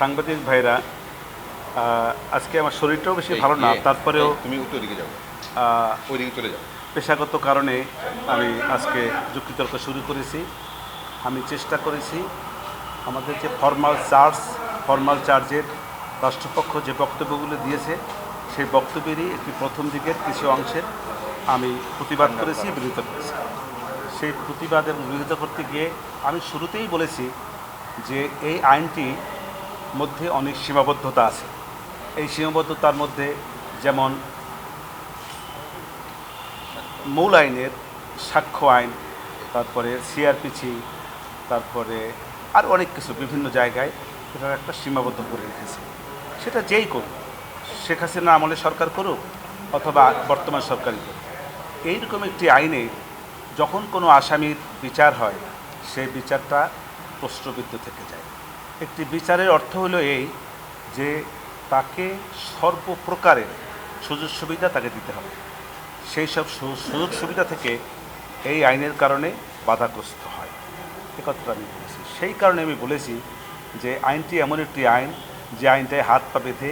সাংবাদিক ভাইরা আজকে আমার শরীরটাও বেশি ভালো না তারপরেও তুমি উত্তর দিকে যাও। ওইদিকে চলে যাও। পেশাগত কারণে আমি আজকে যুক্তিতর্ক শুরু করেছি। আমি চেষ্টা করেছি আমাদের যে ফর্মাল চার্জ ফর্মাল চার্জের রাষ্ট্রপক্ষ যে বক্তব্যগুলো দিয়েছে সেই বক্তব্যেরই একটি প্রথম দিকের কিছু অংশের আমি প্রতিবাদ করেছি বিরোধিতা করেছি। সেই প্রতিবাদ এবং বিরোধিতা করতে গিয়ে আমি শুরুতেই বলেছি যে এই আইনটি মধ্যে অনেক সীমাবদ্ধতা আছে। এই সীমাবদ্ধতার মধ্যে যেমন মূল আইনের সাক্ষ্য আইন, তারপরে সিআরপিসি তারপরে আর অনেক কিছু বিভিন্ন জায়গায় এটার একটা সীমাবদ্ধ করে রেখেছে। সেটা যেই করুক, শেখ হাসিনা আমলে সরকার করুক অথবা বর্তমান সরকারই করুক, এইরকম একটি আইনে যখন কোনো আসামির বিচার হয়, সেই বিচারটা প্রশ্নবিদ্ধ থেকে যায়। একটি বিচারের অর্থ হলো এই যে তাকে সর্বপ্রকারের সুযোগ সুবিধা তাকে দিতে হবে। সেই সব সুযোগ সুবিধা থেকে এই আইনের কারণে বাধাগ্রস্ত হয়। এ কথাটা আমি বলেছি। সেই কারণে আমি বলেছি যে আইনটি এমন একটি আইন যে আইনটায় হাত পা বেঁধে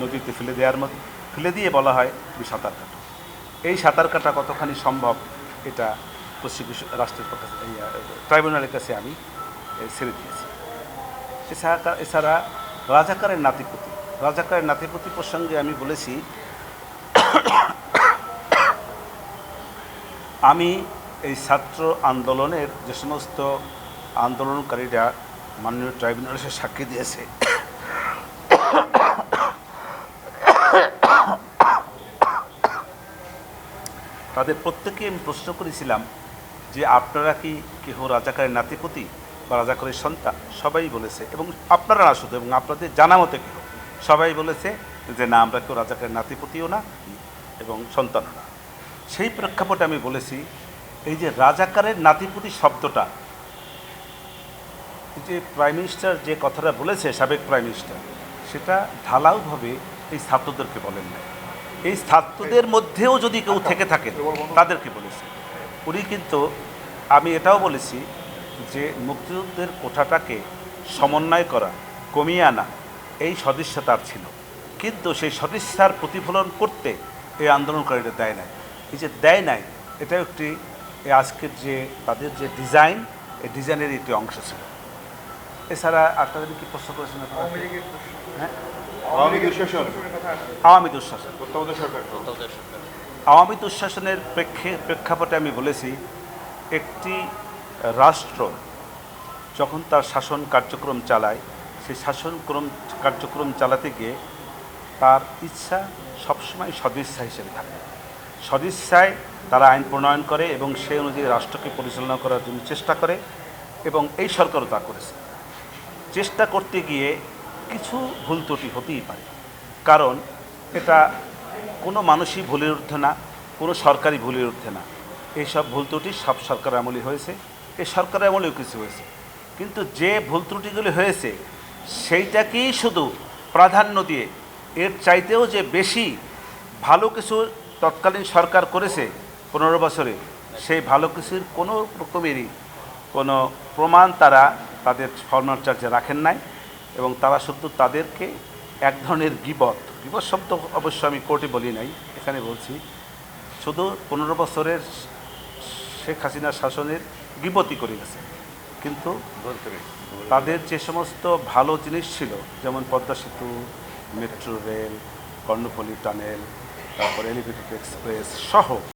নদীতে ফেলে দেওয়ার মতো, ফেলে দিয়ে বলা হয় তুমি সাঁতার কাটো। এই সাঁতার কাটা কতখানি সম্ভব এটা প্রসিকিউশন রাষ্ট্রের পক্ষে ট্রাইব্যুনালের কাছে আমি ছেড়ে দিয়েছি। এছাড়া এছাড়া রাজাকারের নাতিপতি। রাজাকারের নাতিপতি প্রসঙ্গে আমি বলেছি, আমি এই ছাত্র আন্দোলনের যে সমস্ত আন্দোলনকারীরা মাননীয় ট্রাইব্যুনালে সাক্ষী দিয়েছে, তাদের প্রত্যেকে আমি প্রশ্ন করেছিলাম যে আপনারা কি কেহ রাজাকারের নাতিপতি? বা রাজাকারের সন্তান, সবাই বলেছে, এবং আপনারা না শুধু এবং আপনাদের জানা মতে কেউ। সবাই বলেছে যে, না, আমরা কেউ রাজাকারের নাতিপতিও না এবং সন্তানও না। সেই প্রেক্ষাপটে আমি বলেছি, এই যে রাজাকারের নাতিপুতি শব্দটা যে প্রাইম মিনিস্টার যে কথাটা বলেছে, সাবেক প্রাইম মিনিস্টার, সেটা ঢালাওভাবে এই ছাত্রদেরকে বলেন না এই ছাত্রদের মধ্যেও যদি কেউ থেকে থাকেন তাদেরকে বলেছে। উনি কিন্তু, আমি এটাও বলেছি যে মুক্তিযুদ্ধের কোঠাটাকে সমন্বয় করা কমিয়ে আনা এই সদিচ্ছা তার ছিল। কিন্তু সেই সদিচ্ছার প্রতিফলন করতে এই আন্দোলনকারীরা দেয় নাই। এই যে দেয় নাই এটা একটি এই আজকের যে তাদের যে ডিজাইন এই ডিজাইনের একটি অংশ ছিল। এছাড়া আপনাদের কি প্রশ্ন করেছেন হ্যাঁ আওয়ামী দুঃশাসন। আওয়ামী দুঃশাসন। আওয়ামী দুঃশাসনের প্রেক্ষে প্রেক্ষাপটে আমি বলেছি একটি রাষ্ট্র যখন তার শাসন কার্যক্রম চালায়, সেই শাসনক্রম কার্যক্রম চালাতে গিয়ে তার ইচ্ছা সবসময় সদিচ্ছা হিসেবে থাকে। সদিচ্ছায় তারা আইন প্রণয়ন করে এবং সেই অনুযায়ী রাষ্ট্রকে পরিচালনা করার জন্য চেষ্টা করে এবং এই সরকারও তা করেছে। চেষ্টা করতে গিয়ে কিছু ভুল ত্রুটি হতেই পারে। কারণ এটা কোনো মানুষই ভুলের ঊর্ধ্বে না, কোনো সরকারি ভুলের ঊর্ধ্বে না। এইসব ভুল ত্রুটি সব সরকার আমলে হয়েছে। এই সরকার আমলেও কিছু হয়েছে। কিন্তু যে ভুল ত্রুটিগুলি হয়েছে, সেইটাকেই শুধু প্রাধান্য দিয়ে এর চাইতেও যে বেশি ভালো কিছু তৎকালীন সরকার করেছে পনেরো বছরে, সেই ভালো কিছুর কোনো রকমেরই কোনো প্রমাণ তারা তাদের ফর্মাল চার্জে রাখেন নাই এবং তারা শুধু তাদেরকে এক ধরনের গিবত গিবত শব্দ অবশ্য আমি কোর্টে বলি নাই, এখানে বলছি, শুধু পনেরো বছরের শেখ হাসিনার শাসনের গিবতি করে গেছে কিন্তু তাদের যে সমস্ত ভালো জিনিস ছিল যেমন Padma Setu metro rail Karnaphuli tunnel তারপর এলিভেটেড এক্সপ্রেস সহ